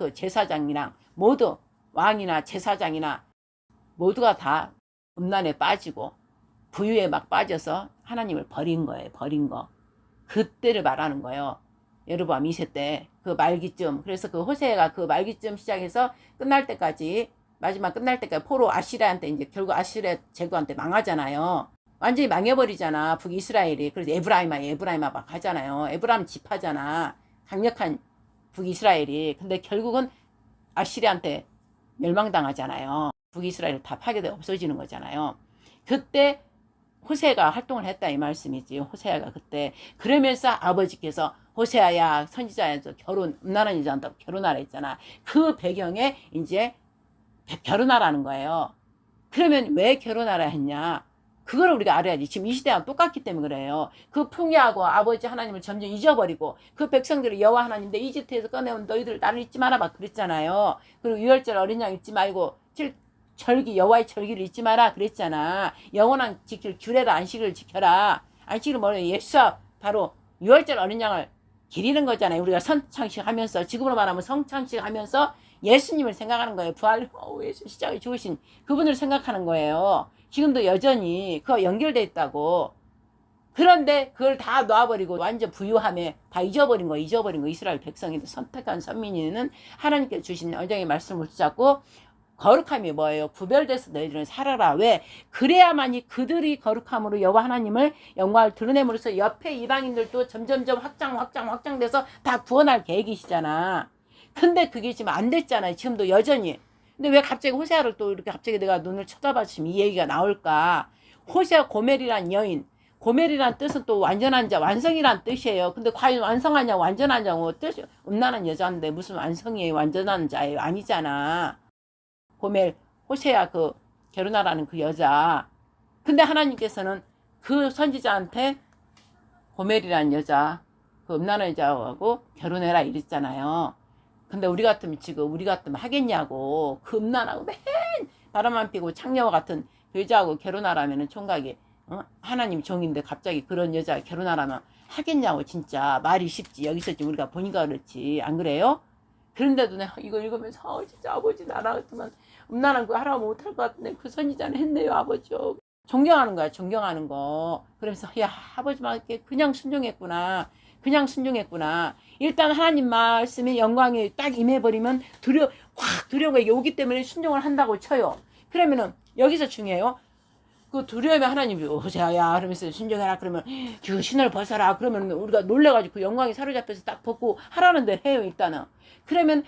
그 제사장이랑 모두 왕이나 제사장이나 모두가 다 음란에 빠지고 부유에 막 빠져서 하나님을 버린 거예요. 버린 거. 그때를 말하는 거예요. 여로보암 2세 때 그 말기쯤 그래서 그 호세가 그 말기쯤 시작해서 끝날 때까지 마지막 끝날 때까지 포로 아시라한테 이제 결국 아시라 제국한테 망하잖아요. 완전히 망해버리잖아 북이스라엘이 그래서 에브라임아 에브라임아 막 하잖아요. 에브라임 집하잖아. 강력한 북이스라엘이 근데 결국은 아시리한테 멸망당하잖아요. 북이스라엘 다 파괴돼 없어지는 거잖아요. 그때 호세가 활동을 했다 이 말씀이지. 호세아가 그때 그러면서 아버지께서 호세아야 선지자에서 결혼 음란한 여자한테 결혼하라 했잖아. 그 배경에 이제 결혼하라는 거예요. 그러면 왜 결혼하라 했냐? 그걸 우리가 알아야지. 지금 이 시대와 똑같기 때문에 그래요. 그 풍요하고 아버지 하나님을 점점 잊어버리고 그 백성들을 여호와 하나님 내 이집트에서 꺼내온 너희들 나를 잊지 마라 막 그랬잖아요. 그리고 유월절 어린 양 잊지 말고 칠 절기 여호와의 절기를 잊지 마라 그랬잖아. 영원한 지킬 규례라 안식을 지켜라. 안식을 뭐래 예수와 바로 유월절 어린 양을 기리는 거잖아요. 우리가 선창식 하면서 지금으로 말하면 성창식 하면서 예수님을 생각하는 거예요. 부활 후 예수 시작에 죽으신 그분을 생각하는 거예요. 지금도 여전히 그거 연결돼 있다고. 그런데 그걸 다 놔버리고 완전 부유함에 다 잊어버린 거, 잊어버린 거. 이스라엘 백성이 선택한 선민이는 하나님께 주신 언정의 말씀을 붙잡고 거룩함이 뭐예요? 구별돼서 너희들은 살아라. 왜? 그래야만이 그들이 거룩함으로 여호와 하나님을 영광을 드러냄으로써 옆에 이방인들도 점점점 확장, 확장, 확장돼서 다 구원할 계획이시잖아. 근데 그게 지금 안 됐잖아요. 지금도 여전히. 근데 왜 갑자기 호세아를 또 이렇게 갑자기 내가 눈을 지금 이 얘기가 나올까? 호세아 고멜이란 여인. 고멜이란 뜻은 또 완전한 자, 완성이란 뜻이에요. 근데 과연 완성하냐, 완전하냐고 뜻이 음란한 여자인데 무슨 완성이에요, 완전한 자예요? 아니잖아. 고멜, 호세아 그 결혼하라는 그 여자. 근데 하나님께서는 그 선지자한테 고멜이란 여자, 그 음란한 여자하고 결혼해라 이랬잖아요. 근데 우리 같으면 지금 우리 같으면 하겠냐고 그 음란하고 맨 바람만 피고 창녀와 같은 그 여자하고 결혼하라면은 총각이 어? 하나님 종인데 갑자기 그런 여자 결혼하라면 하겠냐고 진짜 말이 쉽지. 여기서 지금 우리가 보니까 그렇지. 안 그래요? 그런데도 내가 이거 읽으면서 어, 진짜 아버지 나라 같으면 음란한 거 하라 못할 것 같은데 그 선지자는 했네요 아버지요 존경하는 거야 존경하는 거. 그러면서 야 아버지만 그냥 순종했구나 그냥 순종했구나. 일단 하나님 말씀에 영광이 딱 임해버리면 두려, 확 두려움가 이게 오기 때문에 순종을 한다고 쳐요. 그러면은 여기서 중요해요. 그 두려움에 하나님이 오자야 그러면서 순종해라 그러면 그 신을 벗어라 그러면 우리가 놀래가지고 그 영광이 사로잡혀서 딱 벗고 하라는 대로 해요 일단은 그러면